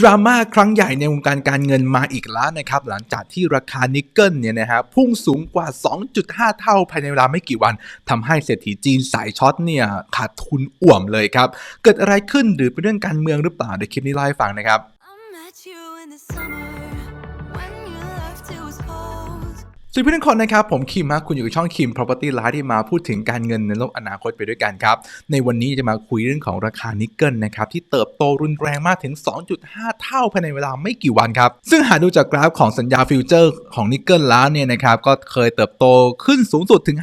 ดราม่าครั้งใหญ่ในวงการการเงินมาอีกแล้วนะครับ หลังจากที่ราคานิกเกิลเนี่ยนะฮะพุ่งสูงกว่า 2.5 เท่าภายในเวลาไม่กี่วันทำให้เศรษฐีจีนสายช็อตเนี่ยขาดทุนอ่วมเลยครับ เกิดอะไรขึ้นหรือเป็นเรื่องการเมืองหรือเปล่าเดี๋ยวคลิปนี้เล่าให้ฟังนะครับ สวัสดีเพื่อนทุกคนนะครับ ผมคิมฮะคุณอยู่กับช่องคิม Property Live ที่มาพูดถึงการเงินในโลกอนาคตไปด้วยกันครับ ในวันนี้จะมาคุยเรื่องของราคานิกเกิลนะครับ ที่เติบโตรุนแรงมากถึง 2.5 เท่าภายในเวลาไม่กี่วันครับ ซึ่งหากดูจากกราฟของสัญญาฟิวเจอร์ของนิกเกิลแล้วเนี่ยนะครับ ก็เคยเติบโตขึ้นสูงสุดถึง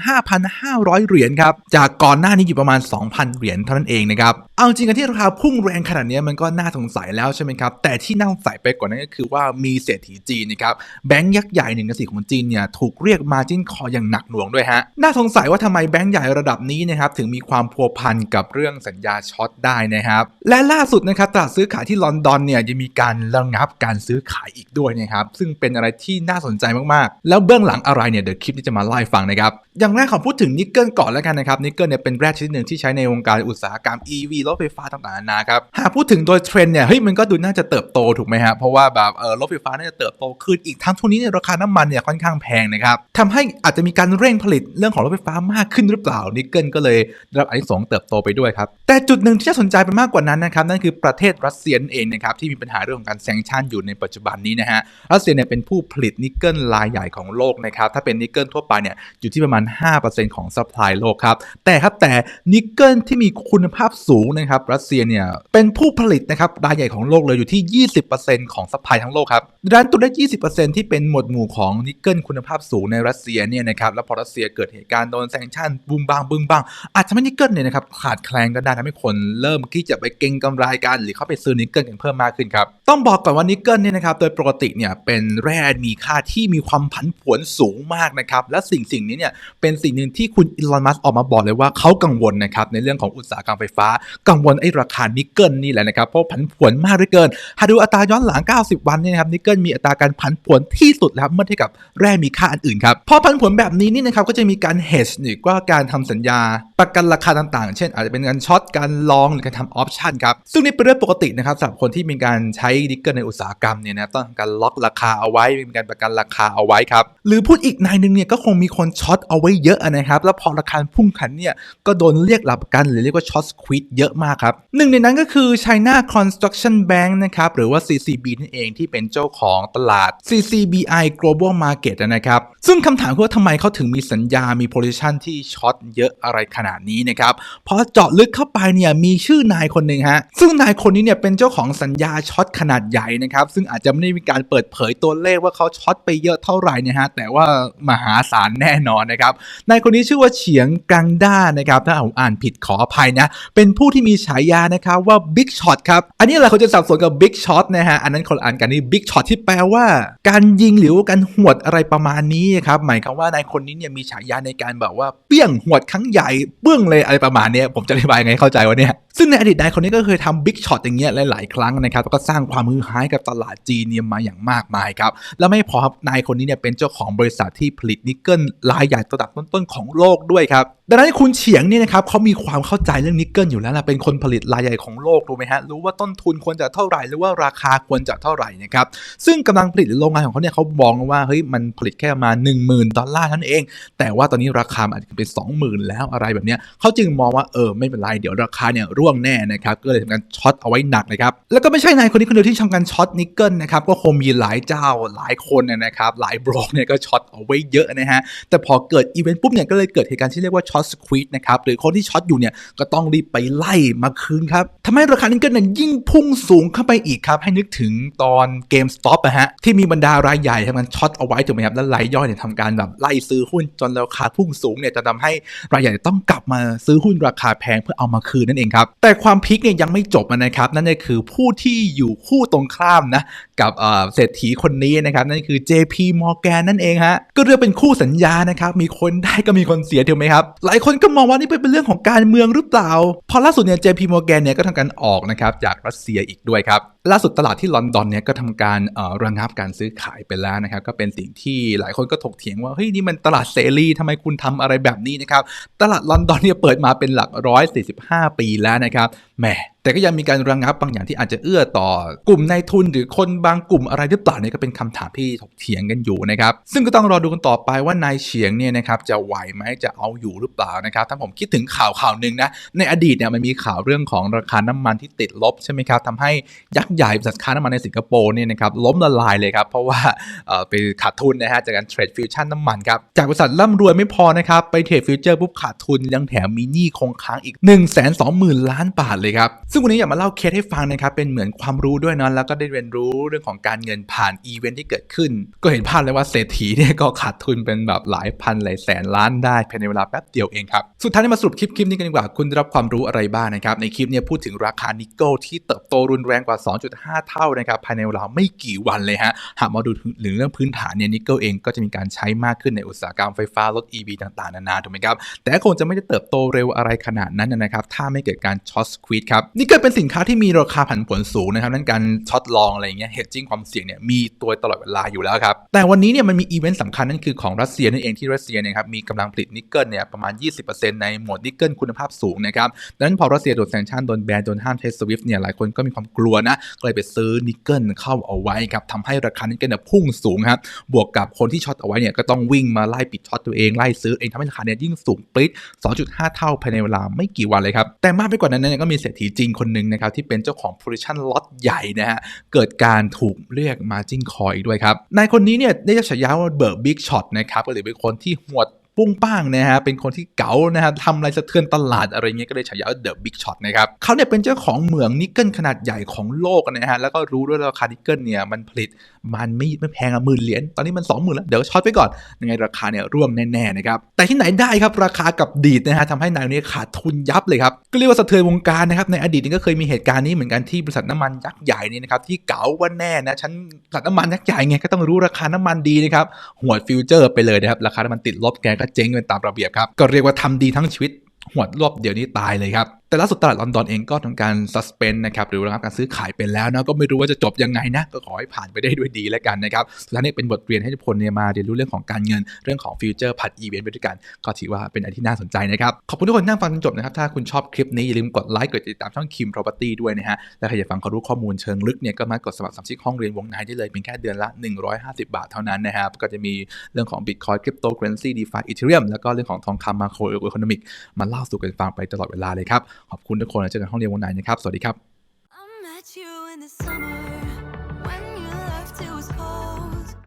5,500 เหรียญครับ จากก่อนหน้านี้อยู่ประมาณ 2,000 เหรียญเท่านั้นเองนะครับ เอาจริงกันที่ราคาพุ่งแรงขนาดนี้มันก็น่าสงสัยแล้วใช่ไหมครับ แต่ที่น่าสงสัยไปกว่านั้นก็คือว่ามีเศรษฐีจีนนะครับแบงก์ยักษ์ใหญ่หนึ่งในสี่ของจีนเนี่ยถูกเรียกมาจิ้นคออย่างหนักหน่วงด้วยฮะน่าสงสัยว่าทำไมแบงก์ใหญ่ระดับนี้นะครับถึงมีความพัวพันกับเรื่องสัญญาช็อตได้นะครับและล่าสุดนะครับตลาดซื้อขายที่ลอนดอนเนี่ยยังมีการระงับการซื้อขายอีกด้วยนะครับซึ่งเป็นอะไรที่น่าสนใจมากๆ แล้วเบื้องหลังอะไรเนี่ยเดี๋ยวคลิปนี้จะมาเล่าให้ฟังนะครับอย่างแรกขอพูดถึงนิกเกิลก่อนแล้วกันนะครับนิกเกิลเนี่ยเป็นแร่ชนิดหนึ่งที่ใช้ในวงการอุตสาหกรรม EV รถไฟฟ้าต่างๆนานาครับหากพูดถึงโดยเทรนเนี่ยเฮ้ยมันก็ดูน่าจะเติบโตถูกไหมฮะเพราะว่าแบบเออรถไฟฟ้าน่าจะเติบโตขึ้นอีกทั้งทุนนี้เนี่ยราคาน้ำมันเนี่ยค่อนข้างแพงนะครับทำให้อาจจะมีการเร่งผลิตเรื่องของรถไฟฟ้ามากขึ้นหรือเปล่านิกเกิลก็เลยได้รับอานิสงส์เติบโตไปด้วยครับแต่จุดหนึ่งที่น่าสนใจไปมากกว่านั้นนะครับนั่นคือประเทศรัสเซียนเองนะครับที่มีปัญหาเรื่องของการแซงชันอยู่ในปัจจุบันนี้นะฮะรัสเซียเนี่ยเป็นผู้ผลิตนิกเกิลรายใหญ่ของโลกนะครับถ้าเป็นนิกเกิลทั่วไปเนี่ยอยู่ที่ประมาณ5%ของซัพพลายโลกครับ แต่ครับแต่นิกเกิลที่มีคุณภาพสูงนะครับรัสเซียเนี่ยเป็นผู้ผลิตนะครับรายใหญ่ของโลกเลยอยู่ที่ 20%ของซัพพลายทั้งโลกครับดังนั้นตัวเลข 20%ที่เป็นหมวดหมู่ของนิกเกิลคุณภาพสูงในรัสเซียเนี่ยนะครับแล้วพอรัสเซียเกิดเหตุการณ์โดนแซงชั่นบูมบางบึมบางอาจจะไม่นิกเกิลเนี่ยนะครับขาดแคลนก็ได้ทำให้คนเริ่มที่จะไปเก็งกำไรกัน หรือเข้าไปซื้อนิกเกิลกันเพิ่มมากขึ้นครับต้องบอกก่อนว่านิกเกิลเนี่ยนะครับโดยปกติเนี่ยเป็นแร่มีค่าที่มีความผันผวนสูงมากนะครับและสิ่งสิ่งนี้เนี่ยเป็นสิ่งหนึ่งที่คุณอีลอนมัสออกมาบอกเลยว่าเขากังวลนะครับในเรื่องของอุตสาหกรรมไฟฟ้า กังวลไอ้ราคานิกเกิลนี่แหละนะครับเพราะผันผวนมากเหลือเกินหากดูอัตราย้อนหลัง 90 วันเนี่ยนะครับนิกเกิลมีอัตราการผันผวนที่สุดแล้วเมื่อเทียบกับแร่มีค่าอันอื่นครับพอผันผวนแบบนี้นี่นะครับก็จะมีการ hedge หรือว่าการทำสัญญาประกันราคาต่างๆ เช่น อาจจะเป็นการช็อตการลองหรือการทำออปชันครับซึ่งนี่เป็นเรื่องปกตินะครับสำหรับคนที่มีการใช้นิกเกิลในอุตสาหกรรมเนี่ยนะต้องทำการล็อกราคาเอาไว้มีการประกันราคาเอาไว้ครับหรือพูดอีกนายหนึ่งเนี่ยก็คงมีคนช็อตเอาไว้เยอะนะครับ แล้วพอราคาพุ่งขันเนี่ยก็โดนเรียกหลับกันหรือเรียกว่าช็อตควิดเยอะมากครับหนึ่งในนั้นก็คือ China Construction Bank นะครับหรือว่า CCB นั่นเองที่เป็นเจ้าของตลาด CCBI Global Market นะครับซึ่งคำถามคือว่าทำไมเขาถึงมีสัญญา มี position ที่ช็อตเยอะอะไรขนาดนี้นะครับพอเจาะลึกเข้าไปเนี่ยมีชื่อนายคนหนึ่งฮะซึ่งนายคนนี้เนี่ยเป็นเจ้าของสัญญาช็อตขนาดใหญ่นะครับซึ่งอาจจะไม่ได้มีการเปิดเผยตัวเลขว่าเขาช็อตไปเยอะเท่าไหร่นะฮะแต่ว่ามหาศาลแน่นอนนะครับนายคนนี้ชื่อว่าเฉียงกังด้านะครับถ้าผมอ่านผิดขออภัยนะ เป็นผู้ที่มีฉายานะครับว่าบิ๊กช็อตครับ อันนี้อะไรเขาจะสับสนกับบิ๊กช็อตนะฮะ อันนั้นคนอ่านกันนี่บิ๊กช็อตที่แปลว่า การยิงหรือว่าการหวดอะไรประมาณนี้ครับ หมายความว่านายคนนี้เนี่ยมีฉายาในการแบบว่าเปี้ยงหวดครั้งใหญ่เบื้องเลยอะไรประมาณนี้ผมจะอธิบายไงให้เข้าใจวะเนี่ยซึ่งในอดีตนายคนนี้ก็เคยทำบิ๊กช็อตอย่างเงี้ยหลาย ๆ ครั้งนะครับแล้วก็สร้างความฮือฮากับตลาดจีนเนี่ยมาอย่างมากมายครับแล้วไม่พอครับนายคนนี้เนี่ยเป็นเจ้าของบริษัทที่ผลิตนิกเกิลรายใหญ่ระดับต้น ๆ ของโลกด้วยครับดังนั้นคุณเฉียงเนี่ยนะครับเขามีความเข้าใจเรื่องนิกเกิลอยู่แล้วนะเป็นคนผลิตรายใหญ่ของโลกรู้ไหมฮะรู้ว่าต้นทุนควรจะเท่าไหร่หรือว่าราคาควรจะเท่าไหร่นะครับซึ่งกำลังผลิตโรงงานของเขาเนี่ยเขามองว่าเฮ้ยมันผลิตแค่มา 1 0,000 ดอลลาร์เท่านั้นเอง แต่ว่าตอนนี้ราคาอาจจะเป็น 20,000 แล้วอะไรแบบเนี้ยเขาจึงมองว่าเออไม่เป็นไรเดี๋ยวราคาเนี่ยร่วงแน่นะครับก็เลยทำการช็อตเอาไว้หนักนะครับแล้วก็ไม่ใช่นายคนนี้คนเดียวที่ทำการช็อตนิกเกิลนะครับก็คงมีหลายเจ้าหลายคนนะครับหลายบล็อกเนี่ยก็ช็อตเอาไว้เยอะนะฮะแต่พอเกิดอีเวนต์ปุ๊บเนี่ยก็เลยเกิดเหตุการณ์ที่เรียกว่าช็อตสควีดนะครับหรือคนที่ช็อตอยู่เนี่ยก็ต้องรีบไปไล่มาคืนครับทำให้ราคานิกเกิลเนี่ยยิ่งพุ่งสูงเข้าไปอีกครับให้นึกถึงตอนเกมสต็อปนะฮะที่มีบรรดารายใหญ่ทำการช็อตเอาไว้ถูกไหมครับแล้วรายย่อยเนี่ยทำการแบบไล่ซื้อหุ้นจนราคาพุ่งสูงเนี่ยจะทำให้รายใหญ่ต้องกลับมาซื้อหุ้นราคาแพงเพื่อเอามาคืนนั่นเองครับแต่ความพลิกเนี่ยยังไม่จบนะครับ นั่นก็คือผู้ที่อยู่คู่ตรงข้ามนะ กับเศรษฐีคนนี้นะครับนั่นคือ JP Morgan นั่นเองฮะก็เรียกเป็นคู่สัญญานะครับมีคนได้ก็มีคนเสียถูกไหมครับหลายคนก็มองว่านี่เป็นเรื่องของการเมืองหรือเปล่า พอล่าสุดเนี่ย JP Morgan เนี่ยก็ทำการออกนะครับจากรัสเซียอีกด้วยครับล่าสุดตลาดที่ลอนดอนเนี่ยก็ทำการระงับการซื้อขายไปแล้วนะครับก็เป็นสิ่งที่หลายคนก็ถกเถียงว่าเฮ้ยนี่มันตลาดเสรีทำไมคุณทำอะไรแบบนี้นะครับตลาดลอนดอนเนี่ยเปิดมาเป็นหลักร้อยสี่สิบห้าปีแล้วนะครับแหมแต่ก็ยังมีการระงับบางอย่างที่อาจจะเอื้อต่อกลุ่มนายทุนหรือคนบางกลุ่มอะไรหรือเปล่านี่ก็เป็นคำถามที่ถกเถียงกันอยู่นะครับซึ่งก็ต้องรอดูกันต่อไปว่านายเฉียงเนี่ยนะครับจะไหวไหมจะเอาอยู่หรือเปล่านะครับถ้าผมคิดถึงข่าวข่าวหนึ่งนะในอดีตเนี่ยมันมีข่าวเรื่องของราคาน้ำมันที่ติดลบใช่ไหมครับทำให้ยักษ์ใหญ่บริษัทค้าน้ำมันในสิงคโปร์เนี่ยนะครับล้มละลายเลยครับเพราะว่าเออไปขาดทุนนะฮะจากการเทรดฟิวชั่นน้ำมันครับจากบริษัทร่ำรวยไม่พอนะครับไปเทรดฟิวเจอร์ปุ๊บขาดทุนยังแถมมีหนี้คงค้างอี ก 1 2 0 0 0 0 ล้านบาทเลยครับซึ่งวันนี้อยากมาเล่าเคสให้ฟังนะครับ เป็นเหมือนความรู้ด้วยเนาะแล้วก็ได้เรียนรู้เรื่องของการเงินผ่านอีเวนท์ที่เกิดขึ้น ก็เห็นภาพเลยว่าเศรษฐีเนี่ยก็ขาดทุนเป็นแบบหลายพันหลายแสนล้านได้ภายในเวลาแป๊บเดียวเองครับ สุดท้ายนี้มาสรุปคลิปคลิปนี้กันดีกว่า คุณได้รับความรู้อะไรบ้างนะครับ ในคลิปเนี่ยพูดถึงราคานิกเกิลที่เติบโตรุนแรงกว่า 2.5 เท่านะครับภายในเวลาไม่กี่วันเลยฮะ หากมาดูถึงเรื่องพื้นฐานเนี่ยนิกเกิลเองก็จะมีการใช้มากขึ้นในอุตสาหกรรมไฟฟ้ารถ EV ต่างๆนานาถูกไหมครับแต่คงจะไม่ได้เติบโตเร็วอะไรขนาดนั้นนะครับถ้าไม่เกิดการช็อตสควีดครับนี่ก็เป็นสินค้าที่มีราคาผันผวนสูงนะครับนั่นการช็อตลองอะไรเงี้ยเฮดจิ้งความเสี่ยงเนี่ยมีตัวตลอดเวลาอยู่แล้วครับ แต่วันนี้เนี่ยมันมีอีเวนต์สำคัญนั่นคือของรัสเซียนั่นเองที่รัสเซียเนี่ยครับมีกำลังผลิตนิกเกิลเนี่ยประมาณ 20%ในหมวดนิกเกิลคุณภาพสูงนะครับดังนั้นพอรัสเซียโดนแซงชั่นโดนแบนโดนห้ามใช้สวิฟต์เนี่ยหลายคนก็มีความกลัวนะก็เลยไปซื้อนิกเกิลเข้าเอาไว้ครับทำให้ราคานิกเกิลเนี่ยพุ่งสูงครับบวกกับคนที่ช็อตเอาไว้เนี่ยก็ต้องวิ่งมาไล่ปิดช็อตตัวเองไล่ซื้อเองทำให้ราคาเนี่ยยิ่งสูงปริ๊ด2.5 เท่าภายในเวลาไม่กี่วันเลยครับแต่มากไปกว่านั้นเนี่ยก็มีเศรษฐีจีนคนหนึ่งนะครับที่เป็นเจ้าของ position lot ใหญ่นะฮะเกิดการถูกเรียก margin call อีกด้วยครับนายคนนี้เนี่ยได้ฉายาว่าเบิร์กบิ๊กช็อตนะครับหรือเป็นคนที่หวดปุ้งป้างนะฮะ เป็นคนที่เก๋านะฮะทำอะไรสะเทือนตลาดอะไรเงี้ยก็เลยฉายาว่าเดอะบิ๊กช็อตนะครับเขาเนี่ยเป็นเจ้าของเหมืองนิกเกิลขนาดใหญ่ของโลกนะฮะ แล้วก็รู้ด้วยว่าราคานิกเกิลเนี่ยมันผลิตมันไม่ไม่แพงอะหมื่นเหรียญ ตอนนี้มันสองหมื่นแล้ว เดี๋ยวช็อตไปก่อน ยังไงราคาเนี่ยร่วงแน่ๆนะครับ แต่ที่ไหนได้ครับราคากับดีดนะฮะทำให้นายนี้ขาดทุนยับเลยครับ ก็เรียกว่าสะเทือนวงการนะครับในอดีตนี่ก็เคยมีเหตุการณ์นี้เหมือนกันที่บริษัทน้ำมันยักษ์ใหญ่นี่นะครับที่เก๋าว่าแน่นะฉันบริษัทน้ำมันยักษ์ใหญ่ไงก็ต้องรู้ราคาน้ำมันดีนะครับหวดฟิวเจอร์ไปเลยนะครับราคาน้ำมันติดลบแกก็เจ๊งเป็นตามระเบียบครับก็เรียกว่าทำดีทั้งชีวิตหวดรอบเดี๋ยวนี้ตายเลยครับ แต่ล่าสุดตลาดลอนดอนเองก็ทำการ suspend นะครับหรือระงับการซื้อขายไปแล้วนะก็ไม่รู้ว่าจะจบยังไงนะก็ขอให้ผ่านไปได้ด้วยดีแล้วกันนะครับสุดท้ายนี้เป็นบทเรียนให้ทุกคนเนี่ยมาเรียนรู้เรื่องของการเงินเรื่องของฟิวเจอร์ผัดอีเวนต์ไปด้วยกัน ก็ถือว่าเป็นอะไรที่น่าสนใจนะครับขอบคุณทุกคนที่นั่งฟังจนจบนะครับถ้าคุณชอบคลิปนี้อย่าลืมกดไลค์กดติดตามช่องคิม property ด้วยนะฮะและใครอยากฟังความรู้ข้อมูลเชิงลึกเนี่ยก็มากดสมัครสมาชิกห้องเรียนวงในได้เลยเพียงแค่เดือนละ 150 บาทเท่านั้นนะครับก็จะมีเรื่องของ Bitcoin Cryptocurrency DeFi Ethereum แล้วก็เรื่องของทองคำ Macro Economic มาเล่าสู่กันฟังไปตลอดเวลาเลยครับขอบคุณทุกคนแล้วเจอกันห้องเรียนวันไหนนะครับ สวัสดีครับ